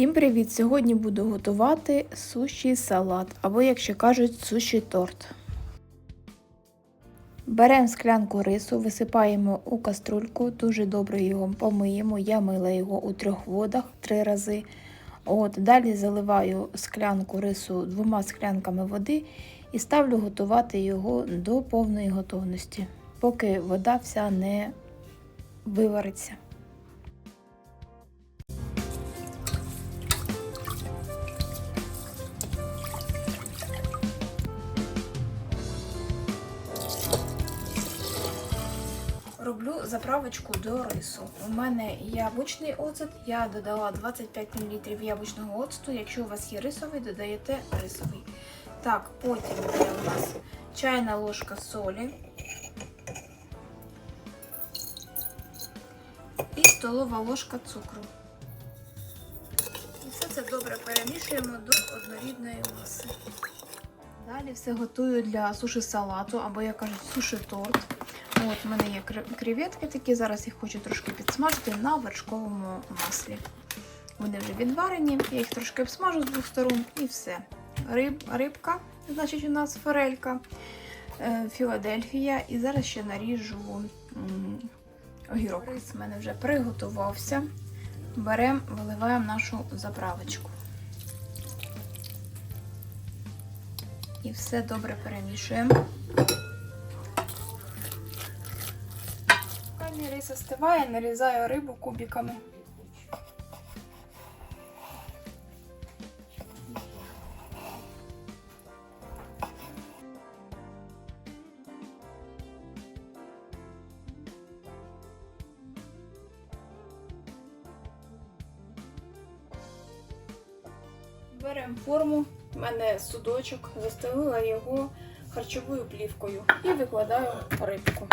Всім привіт! Сьогодні буду готувати суші салат, або, як ще кажуть, суші торт. Беремо склянку рису, висипаємо у каструльку, дуже добре його помиємо. Я мила його у трьох водах три рази. От, Далі заливаю склянку рису двома склянками води і ставлю готувати його до повної готовності, поки вода вся не вивариться. Заправочку до рису. У мене яблучний оцет, я додала 25 мл яблучного оцту. Якщо у вас є рисовий, додаєте рисовий. Так, потім є у нас чайна ложка солі і столова ложка цукру. І все це добре перемішуємо до однорідної маси. Далі все готую для суші салату, або, як кажуть, суші торт. От, у мене є креветки такі, зараз їх хочу трошки підсмажити на вершковому маслі. Вони вже відварені, я їх трошки обсмажу з двох сторон і все. Риб, Рибка, значить, у нас форелька, е, Філадельфія. І зараз ще наріжу огірок. Рис мене вже приготувався. Беремо, виливаємо нашу заправочку. І все добре перемішуємо. Поки рис остиває, нарізаю рибу кубиками. Беремо форму, у мене судочок, застелила його харчовою плівкою і викладаю рибку.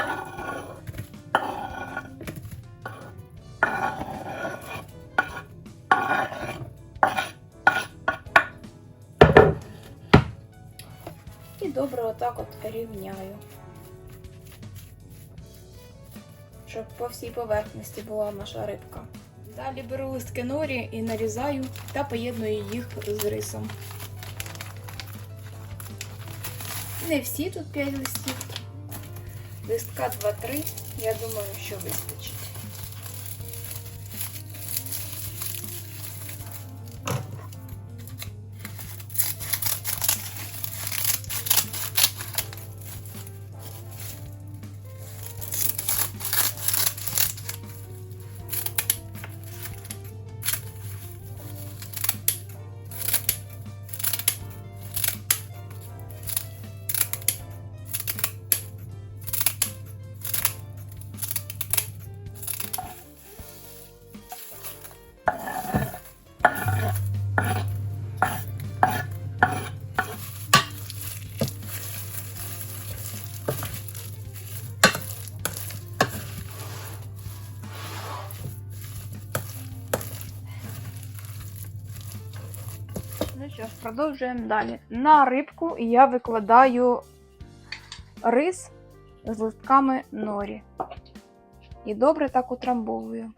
І добре отак от рівняю, щоб по всій поверхності була наша рибка. Далі беру листки норі і нарізаю та поєдную їх з рисом. Не всі тут 5 листів. Листка 2-3, я думаю, що вистачить. Ну що ж, продовжуємо далі. На рибку я викладаю рис з листками норі. І добре так утрамбовую.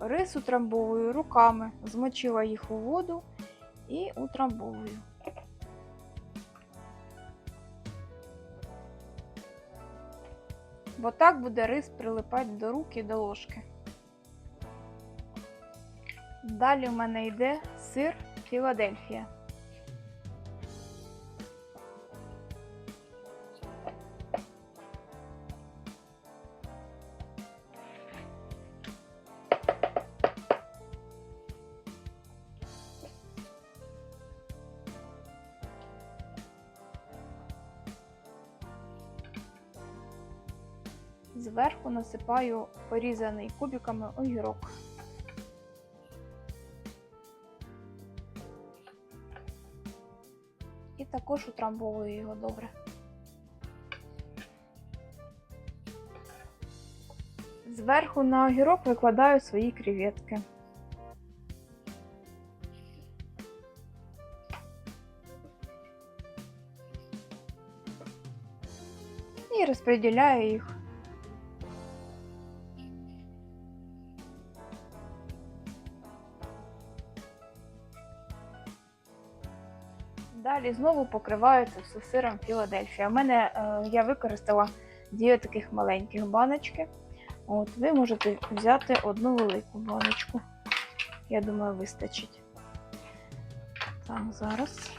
Рис утрамбовую руками, змочила їх у воду і утрамбовую. Бо так буде рис прилипати до рук і до ложки. Далі в мене йде сир Філадельфія. Зверху насипаю порізаний кубиками огірок. І також утрамбовую його добре. Зверху на огірок викладаю свої креветки. і розподіляю їх. Далі знову покриваю все сиром Філадельфія. У мене е, я використала дві таких маленьких баночки. От, ви можете взяти одну велику баночку. Я думаю, вистачить. Так, зараз.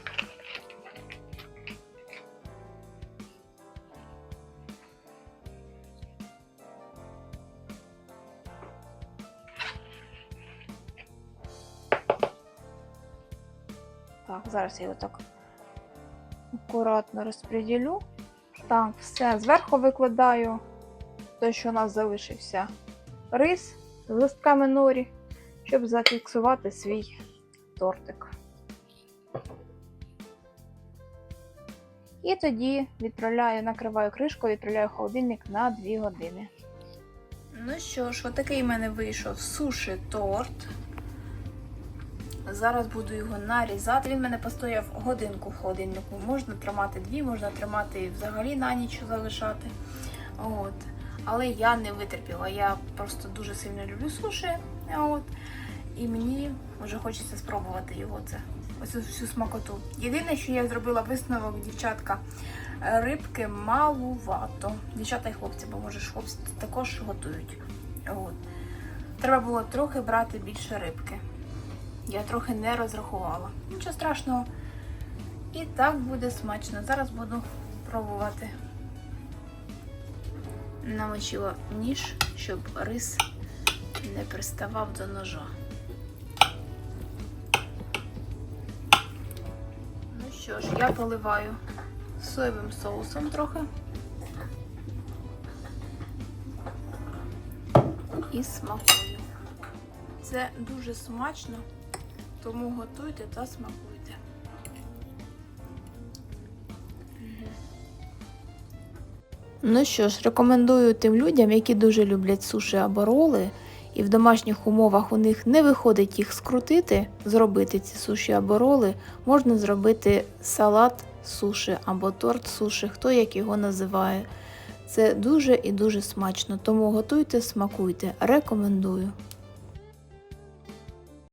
Так, зараз я його так акуратно розподілю. Так, все, зверху викладаю те, що у нас залишився рис з листками норі, щоб зафіксувати свій тортик. І тоді відправляю, накриваю кришкою, відправляю холодильник на 2 години. Ну що ж, отакий в мене вийшов суші торт. Зараз буду його нарізати. Він в мене постояв годинку в холодильнику. Можна тримати дві, можна тримати взагалі на ніч залишати. От. Але я не витерпіла. Я просто дуже сильно люблю суші. От. І мені вже хочеться спробувати його це. Ось всю смакоту. Єдине, що я зробила висновок, дівчатка, рибки малувато. Дівчата і хлопці, бо може хлопці також готують. От. Треба було трохи брати більше рибки. Я трохи не розрахувала. Нічого страшного. І так буде смачно. Зараз буду пробувати. Намочила ніж, щоб рис не приставав до ножа. Ну що ж, я поливаю соєвим соусом трохи. І смакую. Це дуже смачно. Тому готуйте та смакуйте. Ну що ж, рекомендую тим людям, які дуже люблять суші або роли, і в домашніх умовах у них не виходить їх скрутити, зробити ці суші або роли, можна зробити салат суші або торт суші, хто як його називає. Це дуже і дуже смачно, тому готуйте, смакуйте. Рекомендую.